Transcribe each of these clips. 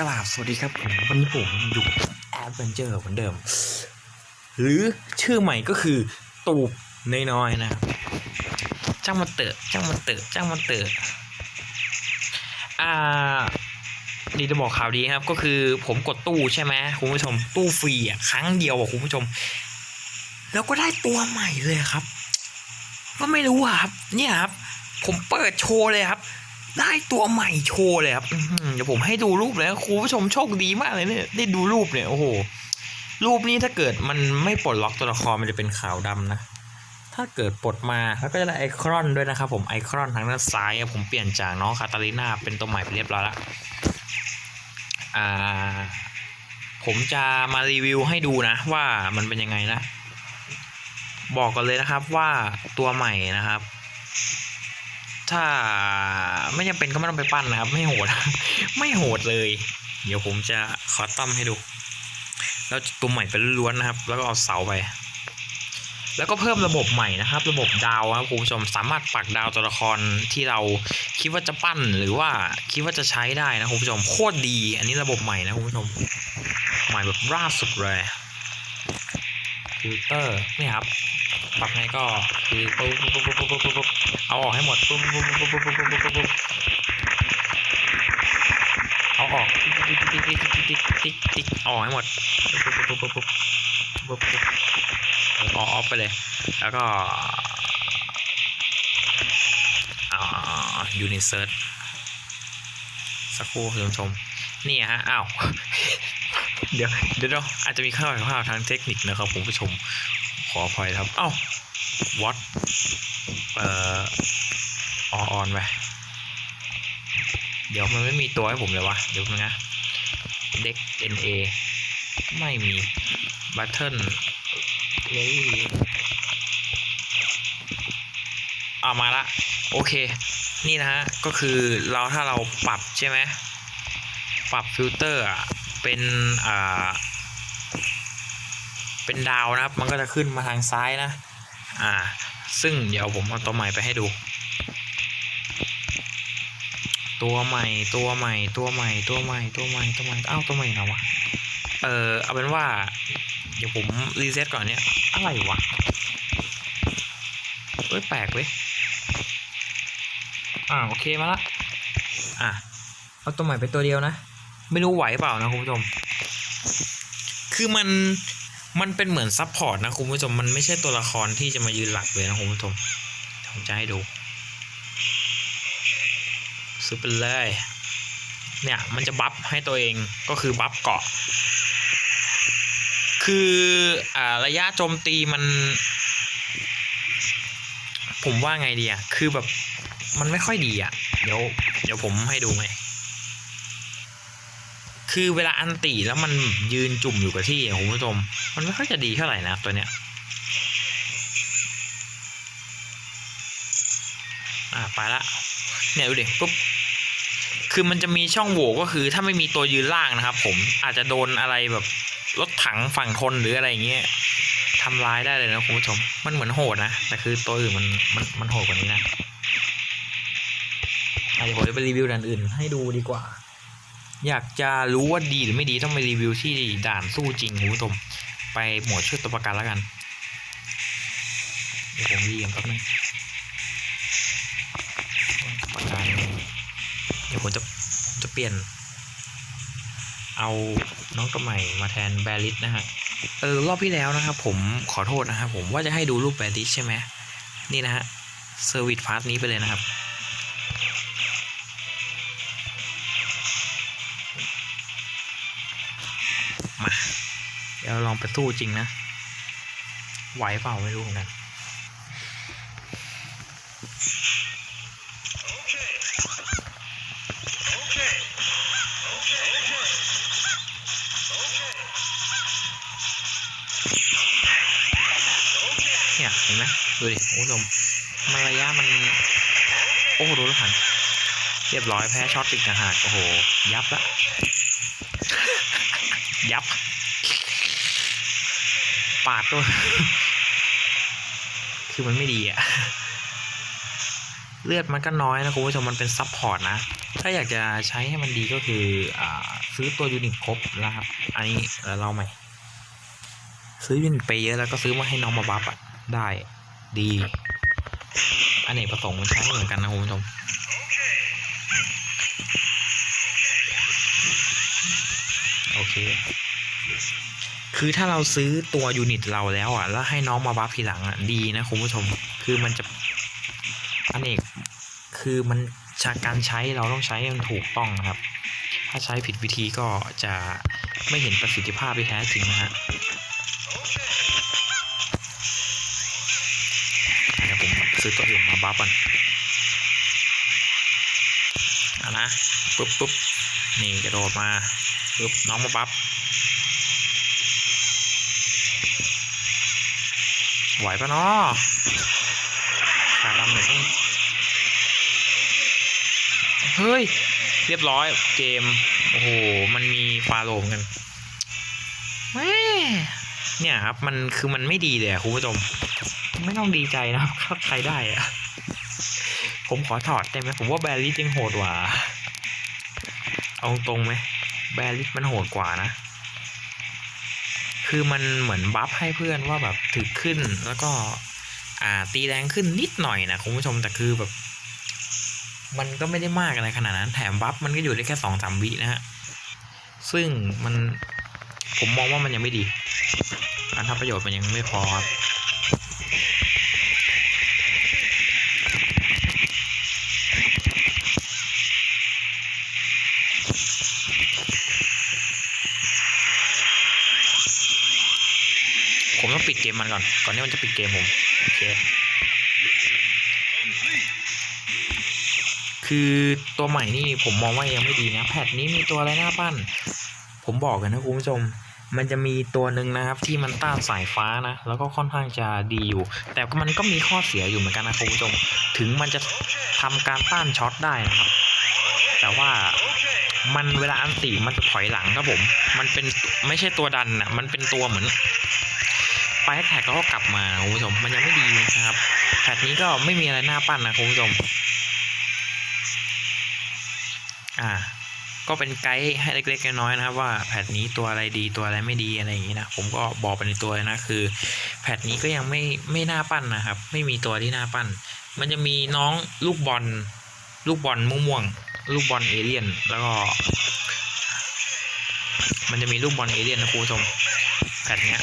กราบสวัสดีครับผมวันนี้ผมอยู่แอดเวนเจอร์เหมือนเดิม หรือชื่อใหม่ก็คือตูบน้อยๆนะครับจ้างมาเตอะจ้างมาเตอะจ้างมาเตอะอ่านี่จะบอกข่าวดีครับ ก็คือผมกดตู้ใช่ไหมคุณผู้ชม ตู้ฟรีอะครั้งเดียวอะคุณผู้ชม แล้วก็ได้ตัวใหม่เลยครับ ก็ไม่รู้อะครับ เนี่ยครับ ผมเปิดโชว์เลยครับ ได้ตัวใหม่โชว์เลยครับเดี๋ยวผมให้ดูรูปเลยคุณผู้ชมโชคดีมากเลยเนี่ยได้ดูรูปเนี่ยโอ้โหรูปนี้ถ้าเกิดมันไม่ปลดล็อกตัวละครมันจะเป็นขาวดำนะ ถ้าเกิดปลดมาแล้วก็จะได้ไอคอนด้วยนะครับผมไอคอนทางด้านซ้ายผมเปลี่ยนจากน้องคาตาลิน่าเป็นตัวใหม่ไปเรียบร้อยล้วอ่า ผมจะมารีวิวให้ดูนะ ว่ามันเป็นยังไงนะ บอกกันเลยนะครับว่าตัวใหม่นะครับ ถ้าไม่จำเป็นก็ไม่ต้องไปปั้นนะครับ ไม่โหด ไม่โหดเลย เดี๋ยวผมจะขอตั้มให้ดู แล้วตัวใหม่เป็นล้วนนะครับ แล้วก็เอาเสาไป แล้วก็เพิ่มระบบใหม่นะครับ ระบบดาวครับคุณผู้ชมสามารถปักดาวตัวละครที่เราคิดว่าจะปั้นหรือว่าคิดว่าจะใช้ได้นะคุณผู้ชมโคตรดี อันนี้ระบบใหม่นะคุณผู้ชมใหม่แบบล่าสุดเลยฟิลเตอร์นี่ครับ ปรับไงก็คือปุ๊บปุ๊บปุ๊บปุ๊บปุ๊บปุ๊บเอาออกให้หมดปุ๊บปุ๊บปุ๊บปุ๊บปุ๊บปุ๊บปุ๊บปุ๊บเอาออกติ๊กติ๊กติ๊กติ๊กติ๊กติ๊กติ๊กออกให้หมดปุ๊บปุ๊บปุ๊บปุ๊บปุ๊บปุ๊บออกออกไปเลย แล้วก็อ่ายูนิเซิร์ชสักครู่คุณผู้ชมนี่ฮะอ้าวเดี๋ยวเดี๋ยวอาจจะมีข้าวข้าวทางเทคนิคนะครับผมผู้ชม ขออภัยครับ เอ้า what เอ่อออนไปเดี๋ยวมันไม่มีตัวให้ผมเลยวะ เดี๋ยวนะ เด็ก NA ไม่มี Button เลยเอามาละ โอเค นี่นะฮะ ก็คือเราถ้าเราปรับใช่ไหม ปรับฟิลเตอร์อะเป็น อ่า เป็นดาวนะครับ มันก็จะขึ้นมาทางซ้ายนะ อ่า ซึ่งเดี๋ยวผมเอาตัวใหม่ไปให้ดู ตัวใหม่ตัวใหม่ตัวใหม่ตัวใหม่ตัวใหม่ตัวใหม่อ้าวตัวใหม่นะวะเออเอาเป็นว่า เดี๋ยวผมรีเซ็ตก่อนเนี่ยอะไรวะเฮ้ยแปลกเว้ยอ่าโอเคมาละอะเอาตัวใหม่ไปตัวเดียวนะ ไม่รู้ไหวเปล่านะคุณผู้ชม คือมัน มันเป็นเหมือนซับพอร์ตนะคุณผู้ชม มันไม่ใช่ตัวละครที่จะมายืนหลักเลยนะคุณผู้ชมผมจะให้ดู ซื้อไปเลย เนี่ย มันจะบัฟให้ตัวเองก็คือบัฟเกาะ คืออ่าระยะโจมตีมัน ผมว่าไงดีอะคือแบบมันไม่ค่อยดีอะเดี๋ยว เดี๋ยวผมให้ดูไง คือเวลาอันตีแล้วมันยืนจุ่มอยู่กับที่อะคุณผู้ชมมันไม่ค่อยจะดีเท่าไหร่นะตัวเนี้ยอ่าไปละเนี่ยดูดิปุ๊บคือมันจะมีช่องโหว่ก็คือถ้าไม่มีตัวยืนล่างนะครับ ผมอาจจะโดนอะไรแบบรถถังฝั่งทนหรืออะไรอย่างเงี้ยทำร้ายได้เลยนะคุณผู้ชม มันเหมือนโหดนะ แต่คือตัวอื่นมันมันมันโหดกว่านี้นะเดี๋ยวผมจะไปรีวิวด่านอื่นให้ดูดีกว่า อยากจะรู้ว่าดีหรือไม่ดีต้องไปรีวิวที่ด่านสู้จริงคุณผู้ชมไปหมวดช่วยตัวประกันแล้วกันเดี๋ยวผมรีวิวแป๊บนึงประกันเดี๋ยวผมจะผมจะเปลี่ยน เอาน้องตัวใหม่มาแทนแบริสนะฮะเออรอบที่แล้วนะครับผมขอโทษนะครับผมว่าจะให้ดูรูปแบริสใช่ไหมนี่นะฮะเซอร์วิสพาร์ทนี้ไปเลยนะครับ มา เดี๋ยวลองไปสู้จริงนะ ไหวเปล่าไม่รู้เหมือนกันเนี่ยเห็นไหมดูดิคุณผู้ชมมันระยะมัน โอ้โหดูรถถังเรียบร้อยแพ้ช็อตติดนะหากโอ้โห ยับละ ยับ ปาดตัว คือมันไม่ดีอะเลือดมันก็น้อยนะคุณผู้ชมมันเป็นซับพอร์ตนะ ถ้าอยากจะใช้ให้มันดีก็คืออซื้อตัวยูนิตครบแล้วครับ อันนี้เราเล่าใหม่ ซื้อยูนิตไปเยอะแล้วก็ซื้อมาให้น้องมาบัฟอะได้ดีอันเนกประสงค์มันใช้เหมือนกันนะคุณผู้ชม โอเค คือถ้าเราซื้อตัวยูนิตเราแล้วอะ แล้วให้น้องมาบัฟทีหลังอะ ดีนะคุณผู้ชม คือมันจะอันเอกคือมันชาการใช้เราต้องใช้ให้มันถูกต้องนะครับ ถ้าใช้ผิดวิธีก็จะไม่เห็นประสิทธิภาพที่แท้จริงนะฮะเดี๋ยวผมซื้อตัวอื่นมาบัฟก่อนอะนะปุ๊บปุ๊บนี่กระโดดมา ปุ๊บน้องมาบัฟไหวปะเนาะขาดำหน่อยต้องเฮ้ย เรียบร้อยเกม โอ้โห มันมีฟาโลมกันแม่เนี่ยครับ มันคือมันไม่ดีเลยอะคุณผู้ชมไม่ต้องดีใจนะครับถ้าใครได้อะผมขอถอดได้ไหมผมว่าแบริสยังโหดกว่า เอาตรงไหม แบริสมันโหดกว่านะ คือมันเหมือนบัฟให้เพื่อนว่าแบบถึกขึ้นแล้วก็ อ่าตีแรงขึ้นนิดหน่อยนะคุณผู้ชมแต่คือแบบ มันก็ไม่ได้มากอะไรขนาดนั้น แถมบัฟมันก็อยู่ได้แค่สองสามวินะฮะ ซึ่งมันผมมองว่ามันยังไม่ดีการทำประโยชน์มันยังไม่พอครับ ก่อนก่อนที่มันจะปิดเกมผมโอเคคือตัวใหม่นี่ผมมองว่ายังไม่ดีนะแพทนี้มีตัวอะไรหน้าปั้น ผมบอกกันนะคุณผู้ชม มันจะมีตัวหนึ่งนะครับที่มันต้านสายฟ้านะ แล้วก็ค่อนข้างจะดีอยู่ แต่มันก็มีข้อเสียอยู่เหมือนกันนะคุณผู้ชม ถึงมันจะทำการต้านช็อตได้นะครับ แต่ว่ามันเวลาอันตีมันจะถอยหลังครับผม มันเป็นไม่ใช่ตัวดันนะมันเป็นตัวเหมือน ไปแท็กก็กลับมาคุณผู้ชมมันยังไม่ดีนะครับแพทนี้ก็ไม่มีอะไรน่าปั้นนะคุณผู้ชม อ่า ก็เป็นไกด์ให้เล็กๆน้อยๆนะครับ ว่าแพทนี้ตัวอะไรดีตัวอะไรไม่ดีอะไรอย่างนี้นะผมก็บอกไปในตัวนะคือแพทนี้ก็ยังไม่ไม่น่าปั้นนะครับ ไม่มีตัวที่น่าปั้น มันจะมีน้องลูกบอล ลูกบอลม่วงๆลูกบอลเอเลี่ยน แล้วก็ มันจะมีลูกบอลเอเลี่ยนนะคุณผู้ชมแพทเนี้ย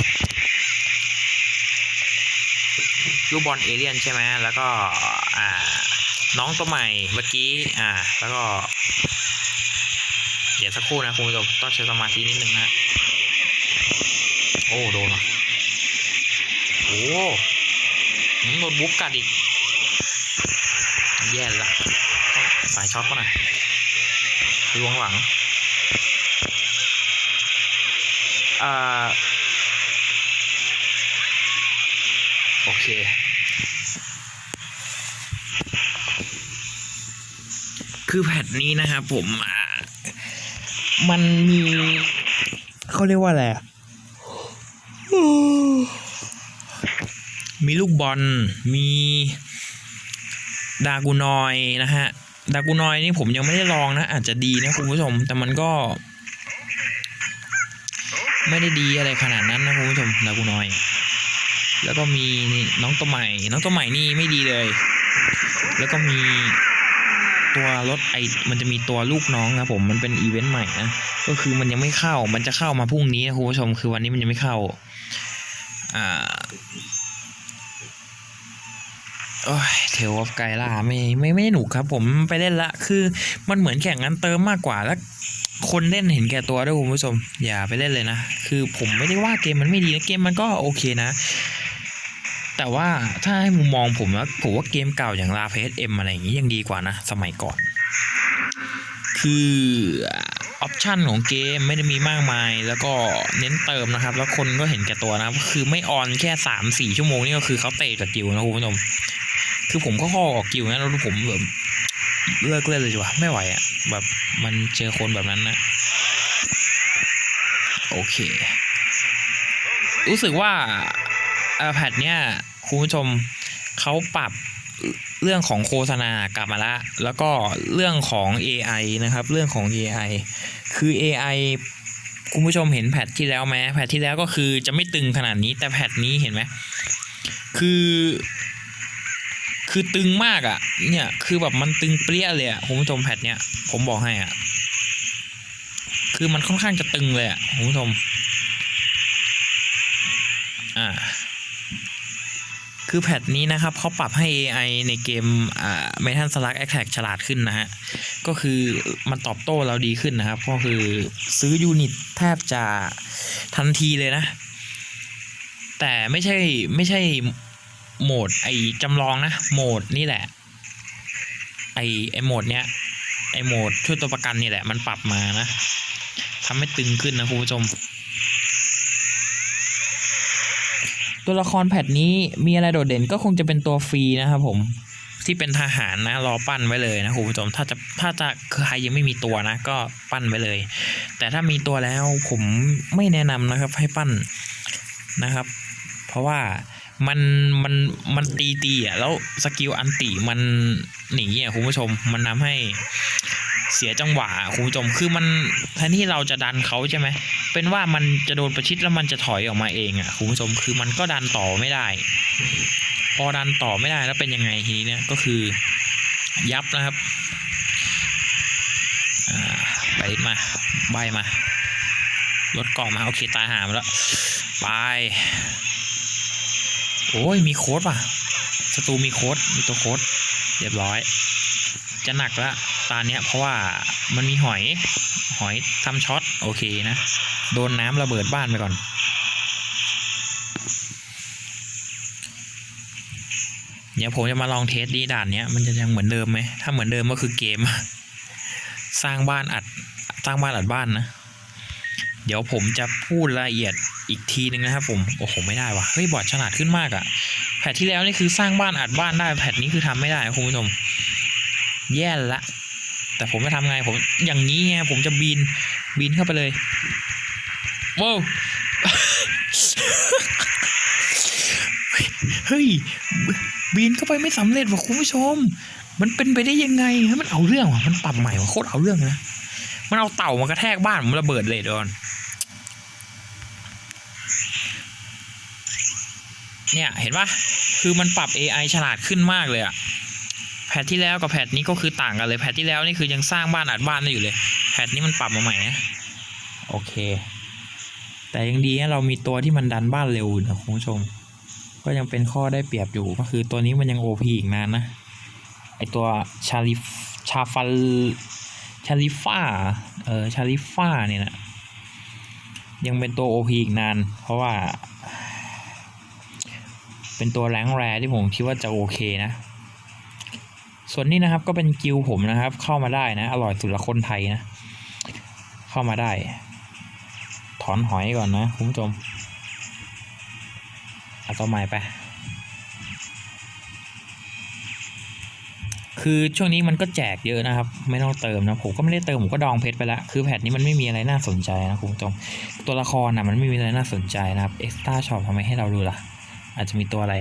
ลูกบอลเอเลี่ยนใช่ไหมแล้วก็อ่าน้องตัวใหม่เมื่อกี้อ่าแล้วก็เดี๋ยวสักครู่นะคุณผู้ชมต้องใช้สมาธินิดนึงนะโอ้โดนเหรอโอ้หืมโดนบุ๊บกัดอีก แย่ละต้องสายช็อตป่ะนะลวงหลังอ่าโอเค คือแพทนี้นะครับผมอ่ามันมีเขาเรียกว่าอะไรอะมีลูกบอล มีดากูนอยนะฮะ ดากูนอยนี่ผมยังไม่ได้ลองนะ อาจจะดีนะคุณผู้ชม แต่มันก็ ไม่ได้ดีอะไรขนาดนั้นนะคุณผู้ชม ดากูนอย แล้วก็มีนี่น้องตัวใหม่ น้องตัวใหม่นี่ไม่ดีเลย แล้วก็มี ตัวรถไอมันจะมีตัวลูกน้องครับผมมันเป็นอีเวนต์ใหม่นะก็คือมันยังไม่เข้า มันจะเข้ามาพรุ่งนี้นะคุณผู้ชมคือวันนี้มันยังไม่เข้า อ่าโอ้ยเทลออฟไกล่าไม่ไม่ไม่หนุกครับ ผมไปเล่นละ คือมันเหมือนแข่งกันเติมมากกว่าแล้ว คนเล่นเห็นแก่ตัวด้วยคุณผู้ชม อย่าไปเล่นเลยนะ คือผมไม่ได้ว่าเกมมันไม่ดีนะเกมมันก็โอเคนะ แต่ว่าถ้าให้มุมมองผมแล้วผมว่าเกมเก่าอย่างลาเพสเอ็มอะไรอย่างนี้ยังดีกว่านะ สมัยก่อน คือออปชันของเกมไม่ได้มีมากมาย แล้วก็เน้นเติมนะครับ แล้วคนก็เห็นแก่ตัวนะครับคือไม่ออนแค่สามสี่ชั่วโมงนี่ก็คือเขาเตะกับกิวนะคุณผู้ชมคือผมก็ข้อออกกิวนะแล้วผมแบบเลิกเล่นเลยดีกว่าไม่ไหวอะ่ะแบบมันเจอคนแบบนั้นนะ โอเค รู้สึกว่าแพทเนี้ย คุณผู้ชมเขาปรับเรื่องของโฆษณากลับมาละ แล้วก็เรื่องของ AI นะครับ เรื่องของ AI คือ AI คุณผู้ชมเห็นแพทที่แล้วไหมแพทที่แล้วก็คือจะไม่ตึงขนาดนี้แต่แพทนี้เห็นไหมคือ คือตึงมากอะ่ะ เนี่ยคือแบบมันตึงเปรี้ยเลยอะ่ะคุณผู้ชมแพทเนี้ยผมบอกให้อะ่ะคือมันค่อนข้างจะตึงเลยอะ่ะคุณผู้ชมอ่า คือแพทนี้นะครับเขาปรับให้ AI ในเกมอ่า Metal Slug Attack ฉลาดขึ้นนะฮะ ก็คือมันตอบโต้เราดีขึ้นนะครับ ก็คือซื้อยูนิตแทบจะทันทีเลยนะ แต่ไม่ใช่ไม่ใช่โหมดไอจำลองนะ โหมดนี่แหละ ไอไอโหมดเนี้ยไอโหมดช่วยตัวประกันนี่แหละ มันปรับมานะทำให้ตึงขึ้นนะคุณผู้ชม ตัวละครแพทนี้มีอะไรโดดเด่นก็คงจะเป็นตัวฟรีนะครับผมที่เป็นทหารนะรอปั้นไว้เลยนะคุณผู้ชมถ้าจะถ้าจะใครยังไม่มีตัวนะ ก็ปั้นไว้เลย แต่ถ้ามีตัวแล้วผมไม่แนะนำนะครับให้ปั้นนะครับ เพราะว่ามันมันมันตีตีอะแล้วสกิลอันติมันหนีอะคุณผู้ชมมันทำให้ เสียจังหวะคุณผู้ชมคือมันแทนที่เราจะดันเขาใช่ไหมเป็นว่ามันจะโดนประชิดแล้วมันจะถอยออกมาเองอะคุณผู้ชมคือมันก็ดันต่อไม่ได้ พอดันต่อไม่ได้แล้วเป็นยังไงทีนี้เนี่ยก็คือยับนะครับไปมาใบมาลดกล่องมาโอเคตายหามแล้วไปโอ้ยมีโค้ดว่ะศัตรูมีโค้ดมีตัวโค้ดเรียบร้อย จะหนักละ ตาเนี้ยเพราะว่ามันมีหอยหอยทำช็อตโอเคนะ โดนน้ำระเบิดบ้านไปก่อน เดี๋ยวผมจะมาลองเทสดีด่านเนี้ยมันจะยังเหมือนเดิมไหมถ้าเหมือนเดิมก็คือเกม สร้างบ้านอัดสร้างบ้านอัดบ้านนะ เดี๋ยวผมจะพูดรายละเอียดอีกทีนึงนะครับผมโอ้โหไม่ได้วะเฮ้ยบอร์ดฉลาดขึ้นมากอะแพทที่แล้วนี่คือสร้างบ้านอัดบ้านได้แพทนี้คือทำไม่ได้คุณผู้ชมแย่ละ แต่ผมจะทำไงผมอย่างนี้ไงผมจะบินบินเข้าไปเลยว้าวเฮ้ยบินเข้าไปไม่สำเร็จว่ะคุณผู้ชม มันเป็นไปได้ยังไงฮ้ยมันเอาเรื่องว่ะมันปรับใหม่ว่ะโคตรเอาเรื่องนะมันเอาเต่ามากระแทกบ้านผมระเบิดเลยดอนเนี่ยเห็นปะคือมันปรับ AI ฉลาดขึ้นมากเลยอะ แพทที่แล้วกับแพทนี้ก็คือต่างกันเลย แพทที่แล้วนี่คือยังสร้างบ้านอัดบ้านได้อยู่เลย แพทนี้มันปรับมาใหม่นะโอเค แต่ยังดีนะเรามีตัวที่มันดันบ้านเร็วนะคุณผู้ชม ก็ยังเป็นข้อได้เปรียบอยู่ก็คือตัวนี้มันยังโอพีอีกนานนะไอตัวชาลิฟชาฟัลชาลิฟ้าเออชาลิฟ้าเนี่ยนะยังเป็นตัวโอพีอีกนาน เพราะว่า เป็นตัวแรงแรที่ผมคิดว่าจะโอเคนะ ส่วนนี้นะครับก็เป็นกิลผมนะครับ เข้ามาได้นะ อร่อยสุดละคนไทยนะ เข้ามาได้ ถอนหอยก่อนนะคุณผู้ชมเอาตัวใหม่ไป คือช่วงนี้มันก็แจกเยอะนะครับ ไม่ต้องเติมนะผมก็ไม่ได้เติมผมก็ดองเพชรไปล้วคือแพทนี้มันไม่มีอะไรน่าสนใจนะคุณผู้ชมตัวละครนะมันไม่มีอะไรน่าสนใจนะครับเอ็กซ์ต้าช็อปทำไมให้เราดูล่ะ อาจจะมีตัวอะไร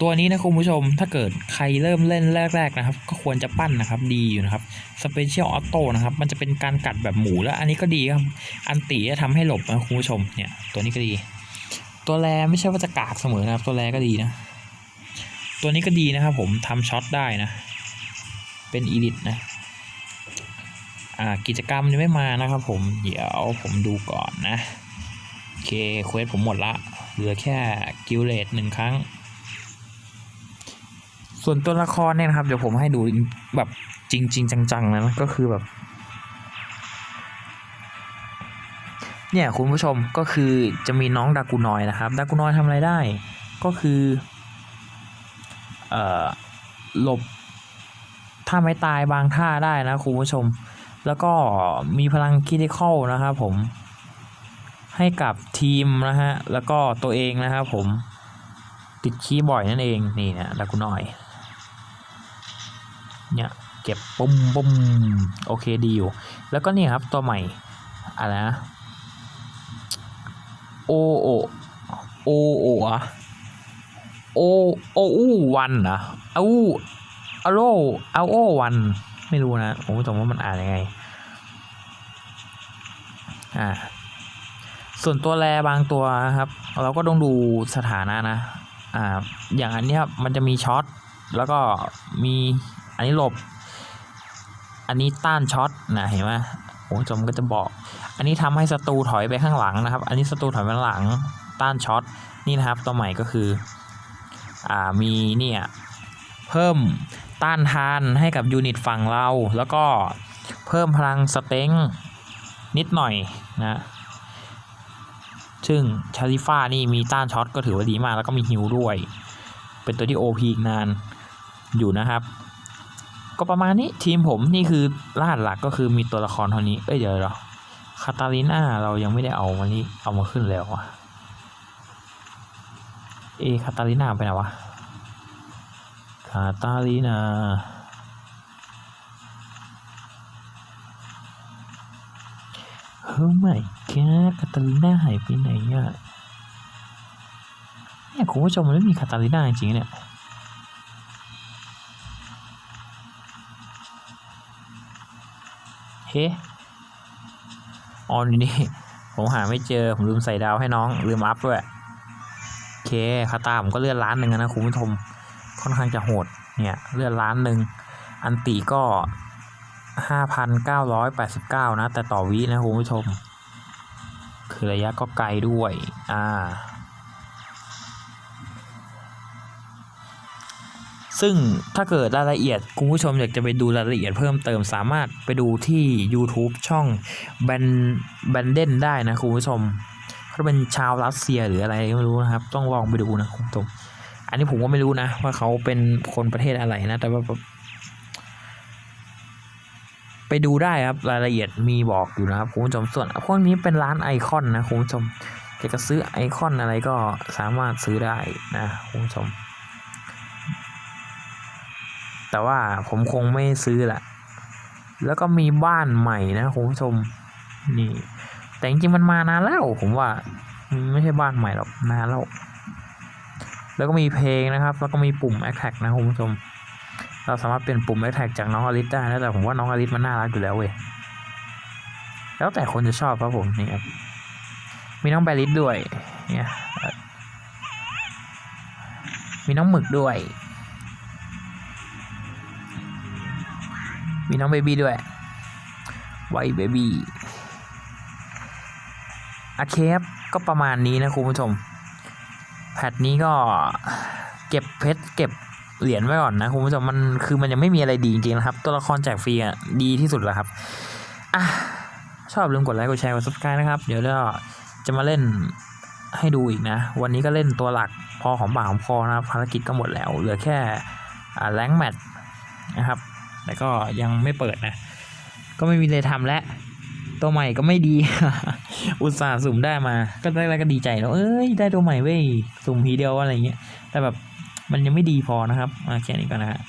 ตัวนี้นะคุณผู้ชมถ้าเกิดใครเริ่มเล่นแรก ๆนะครับ ก็ควรจะปั้นนะครับดีอยู่นะครับสเปเชียลออโต้นะครับ มันจะเป็นการกัดแบบหมูแล้วอันนี้ก็ดีครับ อันตีจะทำให้หลบนะคุณผู้ชมเนี่ย ตัวนี้ก็ดี ตัวแรไม่ใช่ว่าจะกากเสมอนะครับ ตัวแรก็ดีนะ ตัวนี้ก็ดีนะครับ ผมทำช็อตได้นะ เป็นอีลิตนะอ่ากิจกรรมยังไม่มานะครับผม เดี๋ยวผมดูก่อนนะ โอเคเควสผมหมดละ เหลือแค่กิลเลตหนึ่งครั้ง ส่วนตัวละครเนี่ยนะครับ เดี๋ยวผมให้ดูแบบจริงๆจังๆนะก็คือแบบ เนี่ยคุณผู้ชมก็คือจะมีน้องดากูนอยนะครับดากูนอยทำอะไรได้ ก็คือเอ่อหลบท่าไม้ตายบางท่าได้นะคุณผู้ชม แล้วก็มีพลังคิดิคอลนะครับผม ให้กับทีมนะฮะ แล้วก็ตัวเองนะครับผมติดคีย์บ่อยนั่นเอง นี่นะดากูนอย เนี่ยเก็บปุ้มปุ้มโอเคดีอยู่ แล้วก็นี่ครับตัวใหม่อะไรนะโอโอโอโออะโอโออูวันเหรอเอาอาโรเอาโอวันไม่รู้นะผมก็จำว่ามันอ่านยังไงอ่าส่วนตัวแรบางตัวครับ เราก็ต้องดูสถานะนะอ่าอย่างอันนี้ยมันจะมีช็อตแล้วก็มี อันนี้หลบ อันนี้ต้านช็อตนะเห็นไหมผมจมก็จะบอก อันนี้ทำให้ศัตรูถอยไปข้างหลังนะครับ อันนี้ศัตรูถอยไปหลัง ต้านช็อต นี่นะครับ ตัวใหม่ก็คือ อ่า มีเนี่ยเพิ่มต้านทานให้กับยูนิตฝั่งเรา แล้วก็เพิ่มพลังสเต็งนิดหน่อยนะ ซึ่งชาริฟ้านี่มีต้านช็อตก็ถือว่าดีมาก แล้วก็มีฮิวด้วย เป็นตัวที่ OP อีกนานอยู่นะครับ ก็ประมาณนี้ทีมผมนี่คือรหัสหลักก็คือมีตัวละครเท่านี้ เอ้ยเดี๋ยวเดี๋ยวคาตาลิน่าเรายังไม่ได้เอามานี่เอามาขึ้นแล้วอะเอคาตาลิน่าไปไหนวะคาตาลิน่าเฮ้ยไม่แกคาตาลิน่าหายไปไหนอะเนี่ยคุณผู้ชมมันไม่มีคาตาลิน่าจริงเนี่ย เฮ้ออนอยู่นี่ผมหาไม่เจอ ผมลืมใส่ดาวให้น้อง ลืมอัพด้วยโอเคคาตาผมก็เลื่อนล้านหนึ่งนะคุณผู้ชม ค่อนข้างจะโหด เนี่ย เลื่อนล้านหนึ่ง อันตีก็ห้าพันเก้าร้อยแปดสิบเก้านะ แต่ต่อวินะคุณผู้ชม คือระยะก็ไกลด้วย อ่า ซึ่งถ้าเกิดรายละเอียดคุณผู้ชมอยากจะไปดูรายละเอียดเพิ่มเติมสามารถไปดูที่ YouTube ช่องแบนแบนเดนได้นะคุณผู้ชมเขาเป็นชาวรัสเซียหรืออะไรก็ไม่รู้นะครับ ต้องลองไปดูนะคุณผู้ชมอันนี้ผมก็ไม่รู้นะ ว่าเขาเป็นคนประเทศอะไรนะ แต่ว่าไปดูได้ครับรายละเอียดมีบอกอยู่นะครับคุณผู้ชมส่วนพวกนี้เป็นร้านไอคอนนะคุณผู้ชมอยากจะซื้อไอคอนอะไรก็สามารถซื้อได้นะคุณผู้ชม แต่ว่าผมคงไม่ซื้อแหละแล้วก็มีบ้านใหม่นะคุณผู้ชมนี่ แต่จริงๆมันมานานแล้ว ผมว่า ไม่ใช่บ้านใหม่หรอกนานแล้วแล้วก็มีเพลงนะครับ แล้วก็มีปุ่ม a t t a c นะคุณผู้ชม เราสามารถเปลี่ยนปุ่ม a t t a c จากน้องอลิสได้นะแต่ผมว่าน้องอลิสมันน่ารักอยู่แล้วเว้ยแล้วแต่คนจะชอบครับผมนี่ครับมีน้องแบลิสด้วยเนี่ยมีน้องหมึกด้วย มีน้องเบบี้ด้วยไวเบบี้อาเคฟก็ประมาณนี้นะคุณผู้ชม แพทนี้ก็เก็บเพชรเก็บเหรียญไว้ก่อนนะคุณผู้ชมมันคือมันยังไม่มีอะไรดีจริงๆนะครับ ตัวละครแจกฟรีอะดีที่สุดแล้วครับอะชอบลืมกดไลค์กดแชร์กด subscribe นะครับเดี๋ยวเราจะมาเล่นให้ดูอีกนะ วันนี้ก็เล่นตัวหลักพอของปาของคอนะครับภารกิจก็หมดแล้ว เหลือแค่แรงแมทนะครับ แต่ก็ยังไม่เปิดนะ ก็ไม่มีอะไรทำแล้วตัวใหม่ก็ไม่ดี อุตส่าห์สุ่มได้มา ก็ได้แล้วก็ดีใจแล้วเอ้ยได้ตัวใหม่เว้ย สุ่มทีเดียวอะไรเงี้ย แต่แบบมันยังไม่ดีพอนะครับ มาแค่นี้ก่อนนะฮะ